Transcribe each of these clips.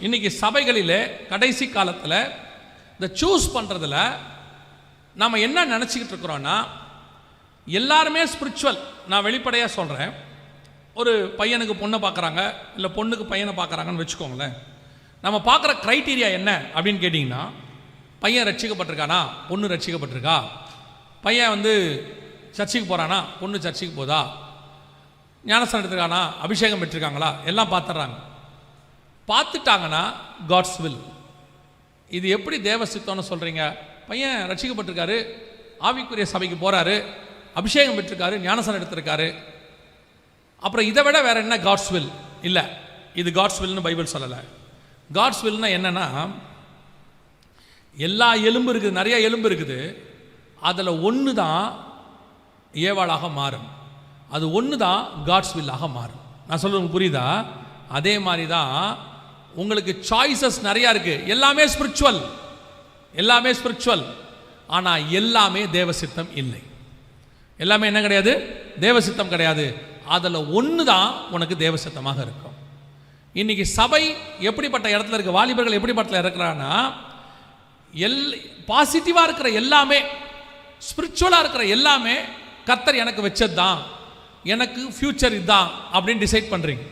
இன்னைக்கு சபைகளில் கடைசி காலத்தில் இந்த சூஸ் பண்ணுறதுல நாம் என்ன நினச்சிக்கிட்டு இருக்கிறோன்னா எல்லாருமே ஸ்பிரிச்சுவல் நான் வெளிப்படையாக சொல்கிறேன் ஒரு பையனுக்கு பொண்ணை பார்க்குறாங்க இல்லை பொண்ணுக்கு பையனை பார்க்குறாங்கன்னு வச்சுக்கோங்களேன். நம்ம பார்க்குற க்ரைட்டீரியா என்ன அப்படின்னு கேட்டிங்கன்னா பையன் ரட்சிக்கப்பட்டிருக்கானா? பொண்ணு ரட்சிக்கப்பட்டிருக்கா? பையன் வந்து சர்ச்சுக்கு போகிறானா பொண்ணு சர்ச்சுக்கு போதா? ஞானஸ்தானம் எடுத்திருக்கானா அபிஷேகம் பெற்றிருக்காங்களா? எல்லாம் பார்த்துட்றாங்க பார்த்துட்டாங்கன்னா காட்ஸ் வில் இது எப்படி தேவ சித்தம்னு சொல்கிறீங்க பையன் ரட்சிக்கப்பட்டிருக்காரு ஆவிக்குரிய சபைக்கு போகிறாரு அபிஷேகம் பெற்றிருக்காரு ஞானசனம் எடுத்திருக்காரு. அப்புறம் இதை விட வேற என்ன காட்ஸ் வில் இல்லை இது காட்ஸ் வில்னு பைபிள் சொல்லலை. காட்ஸ் வில்னா என்னென்னா எல்லா எலும்பு இருக்குது நிறைய எலும்பு இருக்குது. அதில் ஒன்று தான் ஏவாளாக மாறும். அது ஒன்று தான் காட்ஸ் வில்லாக மாறும். நான் சொல்றது புரியுதா? அதே மாதிரி தான் உங்களுக்கு சாய்ஸஸ் நிறையா இருக்குது எல்லாமே ஸ்பிரிச்சுவல் எல்லாமே ஸ்பிரிச்சுவல் ஆனால் எல்லாமே தேவசித்தம் இல்லை. எல்லாமே என்ன கிடையாது? தேவசித்தம் கிடையாது. அதில் ஒன்று தான் உனக்கு தேவசித்தமாக இருக்கும். இன்னைக்கு சபை எப்படிப்பட்ட இடத்துல இருக்க? வாலிபர்கள் எப்படிப்பட்ட இருக்கிறான்னா எல் பாசிட்டிவாக இருக்கிற எல்லாமே ஸ்பிரிச்சுவலாக இருக்கிற எல்லாமே கத்தர் எனக்கு வச்சது தான் எனக்கு ஃப்யூச்சர் இதுதான் அப்படின்னு டிசைட் பண்ணுறீங்க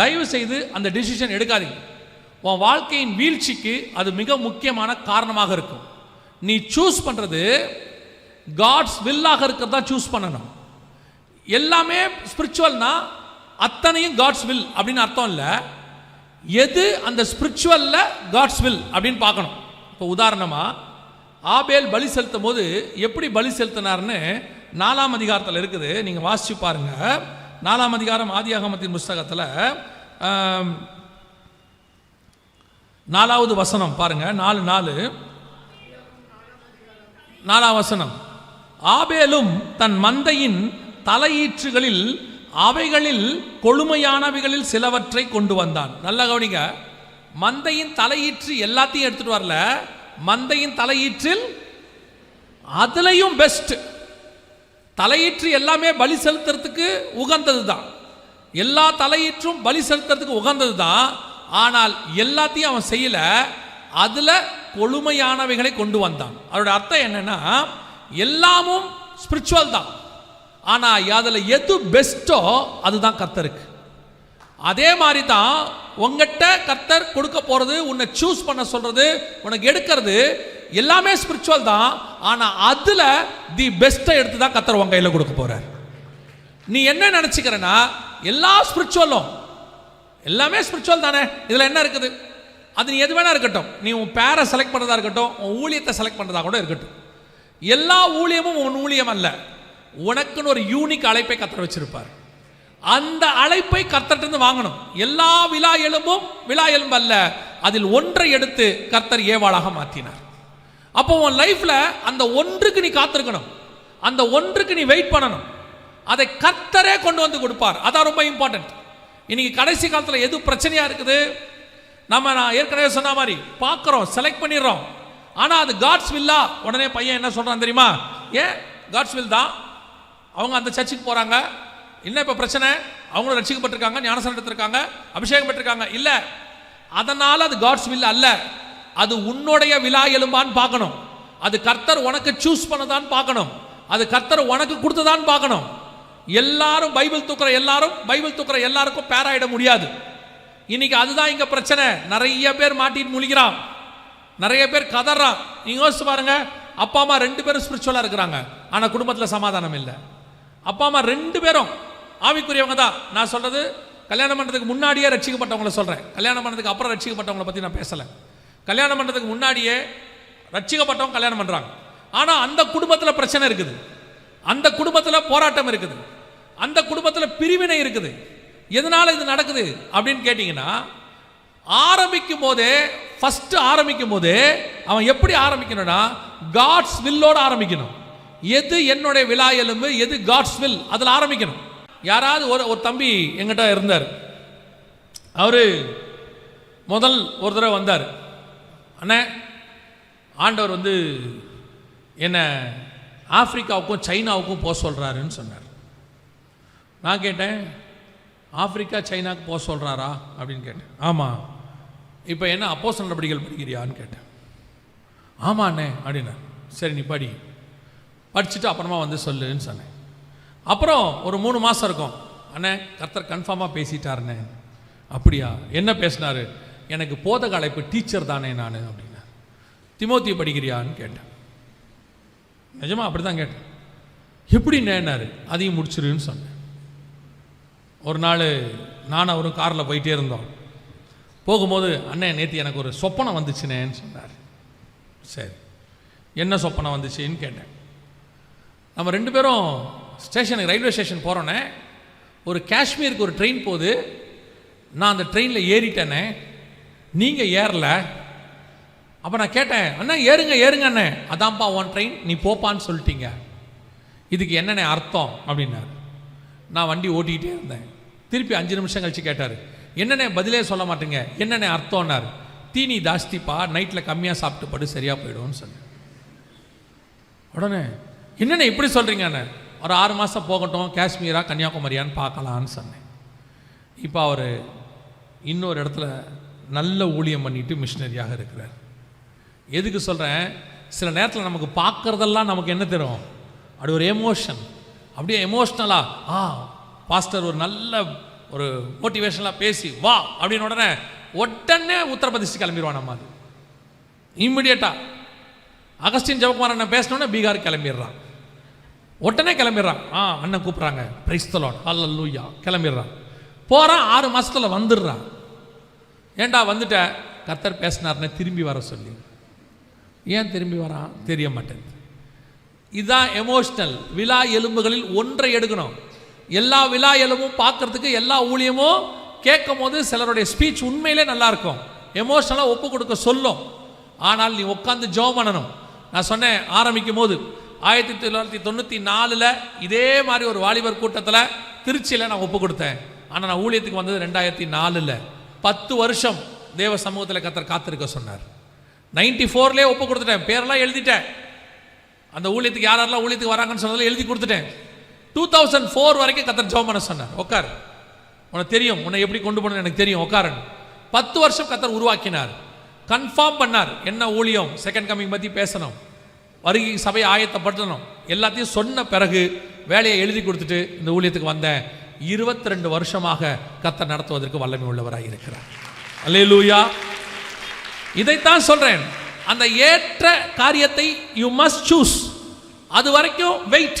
தயவு செய்து அந்த டிசிஷன் எடுக்காதீங்க. உன் வாழ்க்கையின் வீழ்ச்சிக்கு அது மிக முக்கியமான காரணமாக இருக்கும். நீ சூஸ் பண்ணுறது காட்ஸ் வில்லாக இருக்கிறதா சூஸ் பண்ணணும். எல்லாமே ஸ்பிரிச்சுவல்னா அத்தனையும் காட்ஸ் வில் அப்படின்னு அர்த்தம் இல்லை. எது அந்த ஸ்பிரிச்சுவலில் காட்ஸ் வில் அப்படின்னு பார்க்கணும். இப்போ உதாரணமாக ஆபேல் பலி செலுத்தும் போது எப்படி பலி செலுத்தினார்னு நாலாம் அதிகாரத்தில் இருக்குது. நீங்கள் வாசிச்சு பாருங்கள் நாலாம் அதிகாரம் ஆதியாகமத்தின் புஸ்தகத்தில் நாலாவது வசனம் பாருங்க நாலு நாலு. நாலாம் வசனம். ஆபேலும் தன் மந்தையின் தலையீற்றுகளில் அவைகளில் கொழுமையானவைகளில் சிலவற்றை கொண்டு வந்தான். நல்ல கவனிங்க. மந்தையின் தலையீற்று எல்லாத்தையும் எடுத்துட்டு வரல. மந்தையின் தலையீற்றில் அதுலையும் பெஸ்ட் தலையீற்று எல்லாமே பலி செலுத்துறதுக்கு உகந்தது தான் எல்லா தலையீற்றும் பலி செலுத்துறதுக்கு உகந்தது தான் ஆனால் எல்லாத்தையும் அவன் செய்யல. அதுல கொழுமையானவைகளை கொண்டு வந்தான். அவருடைய அர்த்தம் என்னன்னா எல்லாமும் ஸ்பிரிச்சுவல் தான். ஆனால் அதில் எது பெஸ்ட்டோ அதுதான் கர்த்தருக்கு. அதே மாதிரி தான் உங்ககிட்ட கர்த்தர் கொடுக்க போகிறது உன்னை சூஸ் பண்ண சொல்கிறது உனக்கு எடுக்கிறது எல்லாமே ஸ்பிரிச்சுவல் தான். ஆனால் அதில் தி பெஸ்ட்டை எடுத்து தான் கர்த்தர் உன் கையில் கொடுக்க போகிறார் நீ என்ன நினச்சிக்கிறேன்னா எல்லா ஸ்பிரிச்சுவலும் எல்லாமே ஸ்பிரிச்சுவல் தானே? இதில் என்ன இருக்குது? அது நீ எது வேணா இருக்கட்டும். நீ உன் பேரை செலக்ட் பண்ணுறதா இருக்கட்டும் உன் ஊழியத்தை செலக்ட் பண்ணுறதா கூட இருக்கட்டும். எல்லா ஊழியமும் உன் ஊழியம் அல்ல. உனக்குன்னு ஒரு யூனிக் அழைப்பை கத்தர் வச்சிருப்பார். அந்த அழைப்பை கர்த்தர்கிட்ட வாங்கணும். எல்லா விழா எலும்பும் விழா எலும்பு அல்ல. அதில் ஒன்றை எடுத்து கர்த்தர் ஏவாளாக மாற்றினார் அப்போ உன் லைஃப்பில் அந்த ஒன்றுக்கு நீ காத்திருக்கணும். அந்த ஒன்றுக்கு நீ வெயிட் பண்ணணும். அதை கர்த்தரே கொண்டு வந்து கொடுப்பார். அதான் ரொம்ப இம்பார்ட்டன்ட் இன்னைக்கு கடைசி காலத்தில் எது பிரச்சனையாக இருக்குது? நம்ம நான் ஏற்கனவே சொன்ன மாதிரி பார்க்குறோம் செலக்ட் பண்ணிடுறோம். ஆனால் அது காட்ஸ் வில்லா உடனே பையன் என்ன சொல்கிறான் தெரியுமா? ஏன்? காட்ஸ் வில் தான். அவங்க அந்த சர்ச்சுக்கு போகிறாங்க என்ன இப்போ பிரச்சனை? அவங்களும் ரட்சிக்கப்பட்டிருக்காங்க ஞானசனம் எடுத்திருக்காங்க அபிஷேகம் பெற்றிருக்காங்க. இல்லை. அதனால் அது காட்ஸ் வில் அல்ல. அது உன்னுடைய விழா எலும்பான்னு பார்க்கணும். அது கர்த்தர் உனக்கு சூஸ் பண்ணதான்னு பார்க்கணும். அது கர்த்தர் உனக்கு கொடுத்ததான்னு பார்க்கணும். எல்லாரும் பைபிள் தூக்குற எல்லாரும் பைபிள் தூக்குற எல்லாருக்கும் பேராயிட முடியாது. இன்னைக்கு அதுதான் இங்க பிரச்சனை. நிறைய பேர் மாட்டிட்டு முழிக்கிறான். நிறைய பேர் கதறான். நீங்க யோசிச்சு பாருங்க. அப்பா அம்மா ரெண்டு பேரும் ஸ்பிரிச்சுவலா இருக்கிறாங்க. ஆனா குடும்பத்துல சமாதானம் இல்லை. அப்பா அம்மா ரெண்டு பேரும் ஆவிக்குரியவங்க தான். நான் சொல்றது கல்யாணம் பண்ணுறதுக்கு முன்னாடியே ரட்சிக்கப்பட்டவங்கள சொல்றேன். கல்யாணம் பண்ணதுக்கு அப்புறம் ரட்சிக்கப்பட்டவங்கள பத்தி நான் பேசல. கல்யாணம் பண்ணுறதுக்கு முன்னாடியே ரட்சிக்கப்பட்டவங்க கல்யாணம் பண்றாங்க. ஆனா அந்த குடும்பத்துல பிரச்சனை இருக்குது. அந்த குடும்பத்தில் போராட்டம் இருக்குது. அந்த குடும்பத்தில் பிரிவினை இருக்குது. எதனால் இது நடக்குது அப்படின்னு கேட்டிங்கன்னா ஆரம்பிக்கும் போதே ஃபஸ்ட்டு ஆரம்பிக்கும் போதே அவன் எப்படி ஆரம்பிக்கணும்னா காட்ஸ் வில்லோடு ஆரம்பிக்கணும். எது என்னுடைய விழா எலும்பு எது காட்ஸ் வில் அதில் ஆரம்பிக்கணும். யாராவது ஒரு ஒரு தம்பி எங்கிட்ட இருந்தார். அவர் முதல் ஒரு தடவை வந்தார். அண்ணே ஆண்டவர் வந்து என்ன ஆப்பிரிக்காவுக்கும் சைனாவுக்கும் போக சொல்கிறாருன்னு சொன்னார். நான் கேட்டேன் ஆப்பிரிக்கா சைனாவுக்கு போக சொல்கிறாரா அப்படின்னு கேட்டேன். ஆமாம் இப்போ என்ன அப்போ நடவடிக்கைகள் படிக்கிறியான்னு கேட்டேன். ஆமாண்ணே அப்படின்னா சரி நீ படி. படிச்சுட்டு அப்புறமா வந்து சொல்லுன்னு சொன்னேன். அப்புறம் ஒரு மூணு மாதம் இருக்கும். அண்ணே கர்த்தர் கன்ஃபார்மாக பேசிட்டாருண்ணே. அப்படியா? என்ன பேசினாரு? எனக்கு போதக அழைப்பு டீச்சர் தானே நான் அப்படின்னா திமோத்தி படிக்கிறியான்னு கேட்டேன். நிஜமா அப்படி தான் கேட்டேன். எப்படி நேனாரு அதையும் முடிச்சிருன்னு சொன்னேன். ஒரு நாள் நான் அவரும் காரில் போயிட்டே இருந்தோம். போகும்போது அண்ணே நேற்று எனக்கு ஒரு சொப்பனம் வந்துச்சுனேன்னு சொன்னார். சரி. என்ன சொப்பனம் வந்துச்சுன்னு கேட்டேன். நம்ம ரெண்டு பேரும் ஸ்டேஷனுக்கு ரயில்வே ஸ்டேஷன் போகிறோன்னே ஒரு காஷ்மீருக்கு ஒரு ட்ரெயின் போகுது. நான் அந்த ட்ரெயினில் ஏறிட்டேனே நீங்கள் ஏறல. அப்போ நான் கேட்டேன் அண்ணா ஏறுங்க ஏறுங்க அண்ணே. அதான்ப்பா உன் ட்ரெயின் நீ போப்பான்னு சொல்லிட்டீங்க. இதுக்கு என்னென்ன அர்த்தம்? அப்படின்னாரு. நான் வண்டி ஓட்டிக்கிட்டே இருந்தேன். திருப்பி அஞ்சு நிமிஷம் கழிச்சு கேட்டார். என்னென்ன பதிலே சொல்ல மாட்டேங்க? என்னென்ன அர்த்தம்னார்? தீனி ஜாஸ்திப்பா நைட்டில் கம்மியாக சாப்பிட்டு படு சரியாக போயிடும்னு சொன்னேன். உடனே என்னென்ன இப்படி சொல்கிறீங்கண்ணே ஒரு ஆறு மாதம் போகட்டும் காஷ்மீரா கன்னியாகுமரியான்னு பார்க்கலான்னு சொன்னேன். இப்போ அவர் இன்னொரு இடத்துல நல்ல ஊழியம் பண்ணிட்டு மிஷினரியாக இருக்கிறார். எதுக்கு சொல்கிறேன் சில நேரத்தில் நமக்கு பார்க்குறதெல்லாம் நமக்கு என்ன தரும்? அப்படி ஒரு எமோஷன் அப்படியே எமோஷ்னலாக ஆ பாஸ்டர் ஒரு நல்ல ஒரு மோட்டிவேஷனலாக பேசி வா! அப்படின்னு உடனே உடனே உத்தரப்பிரதேசி கிளம்பிடுவான் நம்ம அது. இம்மிடியட்டாக அகஸ்டின் ஜெபக்குமார் அண்ணன் பேசினோடனே பீகார் கிளம்பிடுறான். உடனே கிளம்பிடுறான். ஆ அண்ணன் கூப்பிட்றாங்க. பிரைஸ்தலோட் அல்ல லூயா கிளம்பிடுறான். போகிறான் ஆறு மாதத்தில் வந்துடுறான். ஏண்டா வந்துட்ட? கத்தர் பேசினார்னே திரும்பி வர சொல்லி. ஏன் திரும்பி வரான்? தெரிய மாட்டேங்குது. இதுதான் எமோஷ்னல் விழா எலும்புகளில் ஒன்றை எடுக்கணும். எல்லா விழா எலும்பும் பார்க்கறதுக்கு எல்லா ஊழியமும் கேட்கும் போது சிலருடைய ஸ்பீச் உண்மையிலே நல்லா இருக்கும் எமோஷனலாக ஒப்பு கொடுக்க சொல்லும். ஆனால் நீ உட்காந்து ஜோம் பண்ணணும். நான் சொன்னேன் ஆரம்பிக்கும் போது ஆயிரத்தி தொள்ளாயிரத்தி தொண்ணூற்றி நாலில் இதே மாதிரி ஒரு வாலிபர் கூட்டத்தில் திருச்சியில் நான் ஒப்பு கொடுத்தேன். ஆனால் நான் ஊழியத்துக்கு வந்தது ரெண்டாயிரத்தி நாலில். பத்து வருஷம் தேவ சமூகத்தில் கத்தர் காத்திருக்க சொன்னார். நைன்டி ஃபோர்லேயே ஒப்பு கொடுத்துட்டேன். பேரெல்லாம் எழுதிட்டேன். அந்த ஊழியத்துக்கு யாரெல்லாம் ஊழியத்துக்கு வராங்கன்னு சொன்னதில் எழுதி கொடுத்துட்டேன். டூ தௌசண்ட் ஃபோர் வரைக்கும் கத்தர் ஜெபம் பண்ண சொன்னார். உட்காரு உனக்கு தெரியும். உன்னை எப்படி கொண்டு போன எனக்கு தெரியும். உட்காரன் பத்து வருஷம் கத்தர் உருவாக்கினார். கன்ஃபார்ம் பண்ணார். என்ன ஊழியம்? செகண்ட் கமிங் பற்றி பேசணும். வருகை சபையை ஆயத்தப்படுத்தணும். எல்லாத்தையும் சொன்ன பிறகு வேலையை எழுதி கொடுத்துட்டு இந்த ஊழியத்துக்கு வந்தேன். இருபத்தி ரெண்டு வருஷமாக கத்தர் நடத்துவதற்கு வல்லமை உள்ளவராக இருக்கிறார். அல்லேலூயா இதைத்தான் சொல்றேன். அந்த ஏற்ற காரியத்தை யூ மஸ்ட் சூஸ் அது வரைக்கும் வெயிட்